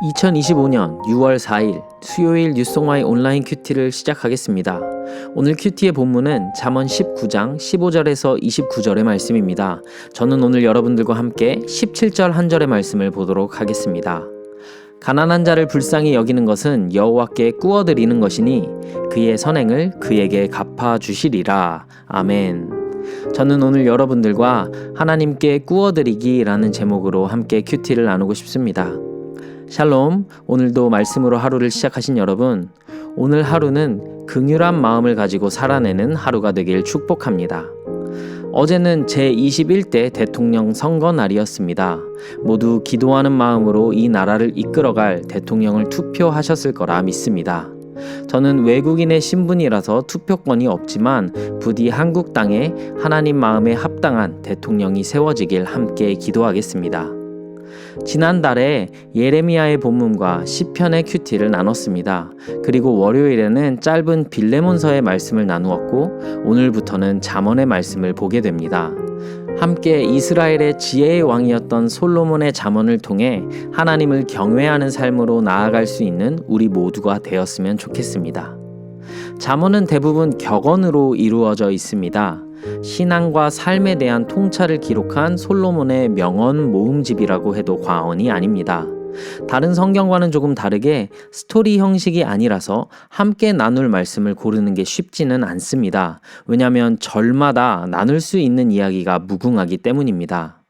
2025년 6월 4일 수요일 뉴송와의 온라인 큐티를 시작하겠습니다. 오늘 큐티의 본문은 잠언 19장 15절에서 29절의 말씀입니다. 저는 오늘 여러분들과 함께 17절 한 절의 말씀을 보도록 하겠습니다. 가난한 자를 불쌍히 여기는 것은 여호와께 꾸어드리는 것이니 그의 선행을 그에게 갚아 주시리라. 아멘. 저는 오늘 여러분들과 하나님께 꾸어드리기라는 제목으로 함께 큐티를 나누고 싶습니다. 샬롬, 오늘도 말씀으로 하루를 시작하신 여러분, 오늘 하루는 긍휼한 마음을 가지고 살아내는 하루가 되길 축복합니다. 어제는 제21대 대통령 선거 날이었습니다. 모두 기도하는 마음으로 이 나라를 이끌어갈 대통령을 투표하셨을 거라 믿습니다. 저는 외국인의 신분이라서 투표권이 없지만 부디 한국 땅에 하나님 마음에 합당한 대통령이 세워지길 함께 기도하겠습니다. 지난달에 예레미야의 본문과 시편의 큐티를 나눴습니다. 그리고 월요일에는 짧은 빌레몬서의 말씀을 나누었고 오늘부터는 잠언의 말씀을 보게 됩니다. 함께 이스라엘의 지혜의 왕이었던 솔로몬의 잠언을 통해 하나님을 경외하는 삶으로 나아갈 수 있는 우리 모두가 되었으면 좋겠습니다. 잠언은 대부분 격언으로 이루어져 있습니다. 신앙과 삶에 대한 통찰을 기록한 솔로몬의 명언 모음집이라고 해도 과언이 아닙니다. 다른 성경과는 조금 다르게 스토리 형식이 아니라서 함께 나눌 말씀을 고르는 게 쉽지는 않습니다. 왜냐하면 절마다 나눌 수 있는 이야기가 무궁하기 때문입니다.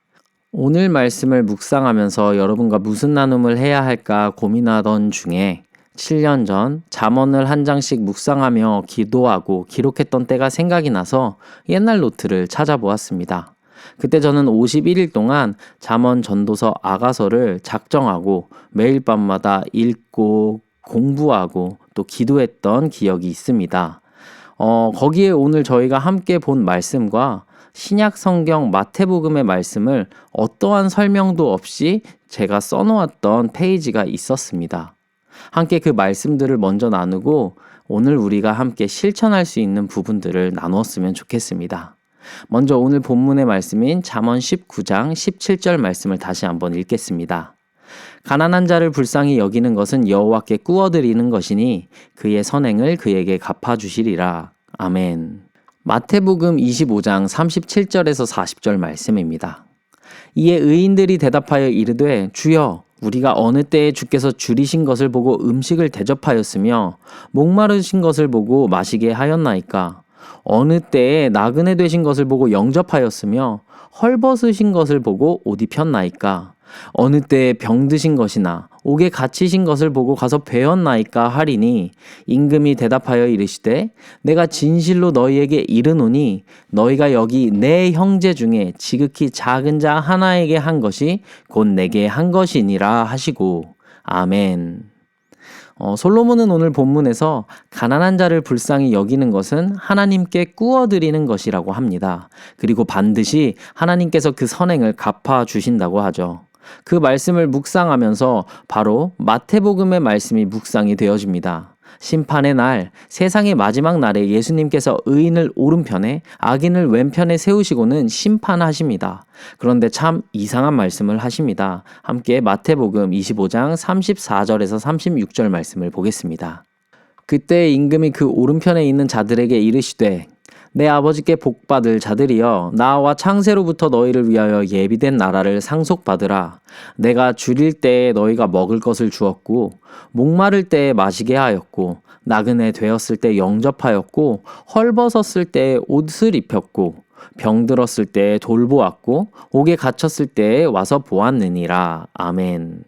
오늘 말씀을 묵상하면서 여러분과 무슨 나눔을 해야 할까 고민하던 중에 7년 전 잠언을 한 장씩 묵상하며 기도하고 기록했던 때가 생각이 나서 옛날 노트를 찾아보았습니다. 그때 저는 51일 동안 잠언 전도서 아가서를 작정하고 매일 밤마다 읽고 공부하고 또 기도했던 기억이 있습니다. 어, 거기에 오늘 저희가 함께 본 말씀과 신약 성경 마태복음의 말씀을 어떠한 설명도 없이 제가 써놓았던 페이지가 있었습니다. 함께 그 말씀들을 먼저 나누고 오늘 우리가 함께 실천할 수 있는 부분들을 나누었으면 좋겠습니다. 먼저 오늘 본문의 말씀인 잠언 19장 17절 말씀을 다시 한번 읽겠습니다. 가난한 자를 불쌍히 여기는 것은 여호와께 꾸어드리는 것이니 그의 선행을 그에게 갚아 주시리라. 아멘. 마태복음 25장 37절에서 40절 말씀입니다. 이에 의인들이 대답하여 이르되 주여 우리가 어느 때에 주께서 줄이신 것을 보고 음식을 대접하였으며 목마르신 것을 보고 마시게 하였나이까? 어느 때에 나그네 되신 것을 보고 영접하였으며 헐벗으신 것을 보고 옷 입혔나이까 어느 때에 병드신 것이나 옥에 갇히신 것을 보고 가서 배웠나이까 하리니 임금이 대답하여 이르시되 내가 진실로 너희에게 이르노니 너희가 여기 내 형제 중에 지극히 작은 자 하나에게 한 것이 곧 내게 한 것이니라 하시고 아멘. 어, 솔로몬은 오늘 본문에서 가난한 자를 불쌍히 여기는 것은 하나님께 꾸어드리는 것이라고 합니다. 그리고 반드시 하나님께서 그 선행을 갚아 주신다고 하죠. 그 말씀을 묵상하면서 바로 마태복음의 말씀이 묵상이 되어집니다. 심판의 날, 세상의 마지막 날에 예수님께서 의인을 오른편에 악인을 왼편에 세우시고는 심판하십니다. 그런데 참 이상한 말씀을 하십니다. 함께 마태복음 25장 34절에서 36절 말씀을 보겠습니다. 그때 임금이 그 오른편에 있는 자들에게 이르시되 내 아버지께 복받을 자들이여 나와 창세로부터 너희를 위하여 예비된 나라를 상속받으라. 내가 줄일 때에 너희가 먹을 것을 주었고 목마를 때에 마시게 하였고 나그네 되었을 때 영접하였고 헐벗었을 때에 옷을 입혔고 병들었을 때에 돌보았고 옥에 갇혔을 때에 와서 보았느니라. 아멘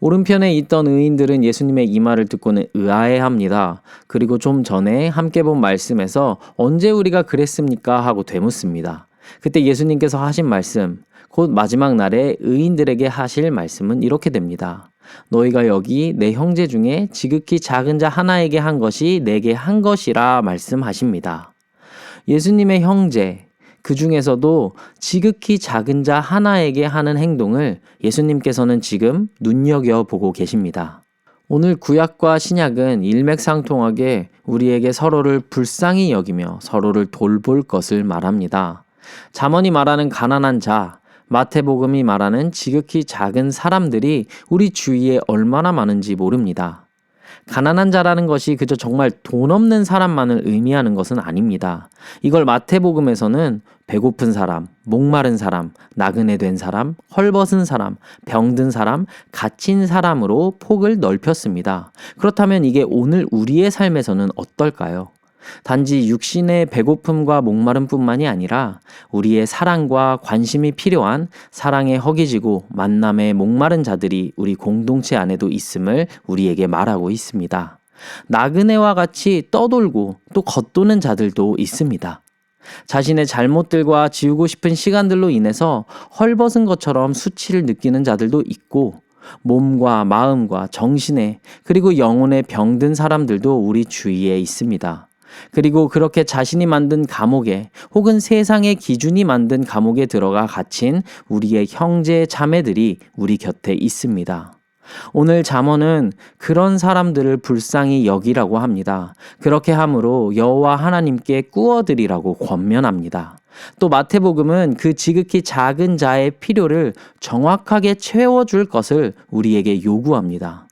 오른편에 있던 의인들은 예수님의 이 말을 듣고는 의아해합니다. 그리고 좀 전에 함께 본 말씀에서 언제 우리가 그랬습니까? 하고 되묻습니다. 그때 예수님께서 하신 말씀, 곧 마지막 날에 의인들에게 하실 말씀은 이렇게 됩니다. 너희가 여기 내 형제 중에 지극히 작은 자 하나에게 한 것이 내게 한 것이라 말씀하십니다. 예수님의 형제, 그 중에서도 지극히 작은 자 하나에게 하는 행동을 예수님께서는 지금 눈여겨보고 계십니다. 오늘 구약과 신약은 일맥상통하게 우리에게 서로를 불쌍히 여기며 서로를 돌볼 것을 말합니다. 잠언이 말하는 가난한 자, 마태복음이 말하는 지극히 작은 사람들이 우리 주위에 얼마나 많은지 모릅니다. 가난한 자라는 것이 그저 정말 돈 없는 사람만을 의미하는 것은 아닙니다. 이걸 마태복음에서는 배고픈 사람, 목마른 사람, 나그네 된 사람, 헐벗은 사람, 병든 사람, 갇힌 사람으로 폭을 넓혔습니다. 그렇다면 이게 오늘 우리의 삶에서는 어떨까요? 단지 육신의 배고픔과 목마름뿐만이 아니라 우리의 사랑과 관심이 필요한 사랑에 허기지고 만남에 목마른 자들이 우리 공동체 안에도 있음을 우리에게 말하고 있습니다. 나그네와 같이 떠돌고 또 겉도는 자들도 있습니다. 자신의 잘못들과 지우고 싶은 시간들로 인해서 헐벗은 것처럼 수치를 느끼는 자들도 있고 몸과 마음과 정신에 그리고 영혼에 병든 사람들도 우리 주위에 있습니다. 그리고 그렇게 자신이 만든 감옥에 혹은 세상의 기준이 만든 감옥에 들어가 갇힌 우리의 형제 자매들이 우리 곁에 있습니다. 오늘 잠언은 그런 사람들을 불쌍히 여기라고 합니다. 그렇게 함으로 여호와 하나님께 꾸어드리라고 권면합니다. 또 마태복음은 그 지극히 작은 자의 필요를 정확하게 채워줄 것을 우리에게 요구합니다.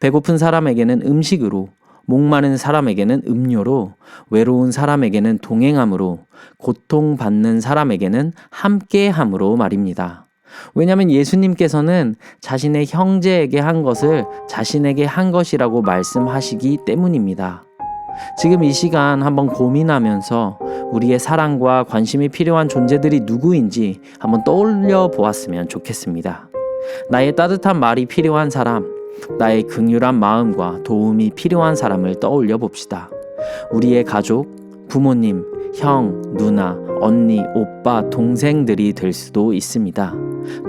배고픈 사람에게는 음식으로, 목마른 사람에게는 음료로, 외로운 사람에게는 동행함으로, 고통받는 사람에게는 함께함으로 말입니다. 왜냐하면 예수님께서는 자신의 형제에게 한 것을 자신에게 한 것이라고 말씀하시기 때문입니다. 지금 이 시간 한번 고민하면서 우리의 사랑과 관심이 필요한 존재들이 누구인지 한번 떠올려 보았으면 좋겠습니다. 나의 따뜻한 말이 필요한 사람, 나의 긍휼한 마음과 도움이 필요한 사람을 떠올려 봅시다. 우리의 가족, 부모님, 형, 누나, 언니, 오빠, 동생들이 될 수도 있습니다.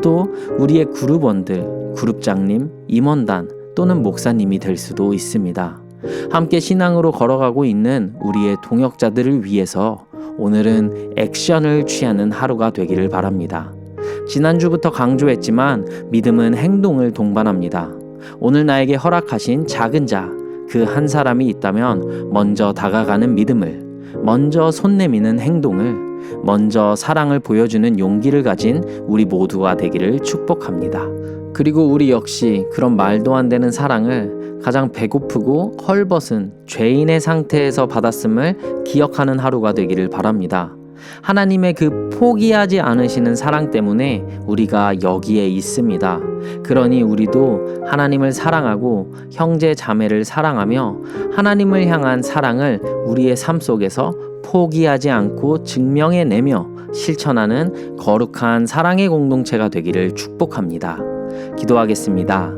또 우리의 그룹원들, 그룹장님, 임원단 또는 목사님이 될 수도 있습니다. 함께 신앙으로 걸어가고 있는 우리의 동역자들을 위해서 오늘은 액션을 취하는 하루가 되기를 바랍니다. 지난주부터 강조했지만 믿음은 행동을 동반합니다. 오늘 나에게 허락하신 작은 자, 그 한 사람이 있다면 먼저 다가가는 믿음을, 먼저 손 내미는 행동을, 먼저 사랑을 보여주는 용기를 가진 우리 모두가 되기를 축복합니다. 그리고 우리 역시 그런 말도 안 되는 사랑을 가장 배고프고 헐벗은 죄인의 상태에서 받았음을 기억하는 하루가 되기를 바랍니다. 하나님의 그 포기하지 않으시는 사랑 때문에 우리가 여기에 있습니다. 그러니 우리도 하나님을 사랑하고 형제 자매를 사랑하며 하나님을 향한 사랑을 우리의 삶 속에서 포기하지 않고 증명해내며 실천하는 거룩한 사랑의 공동체가 되기를 축복합니다. 기도하겠습니다.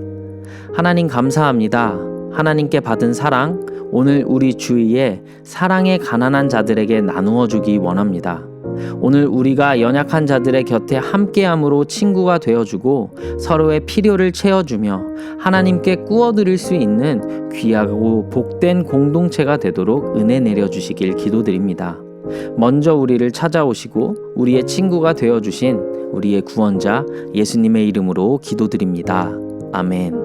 하나님 감사합니다. 하나님께 받은 사랑, 오늘 우리 주위에 사랑에 가난한 자들에게 나누어 주기 원합니다. 오늘 우리가 연약한 자들의 곁에 함께함으로 친구가 되어주고 서로의 필요를 채워주며 하나님께 꾸어드릴 수 있는 귀하고 복된 공동체가 되도록 은혜 내려주시길 기도드립니다. 먼저 우리를 찾아오시고 우리의 친구가 되어주신 우리의 구원자 예수님의 이름으로 기도드립니다. 아멘.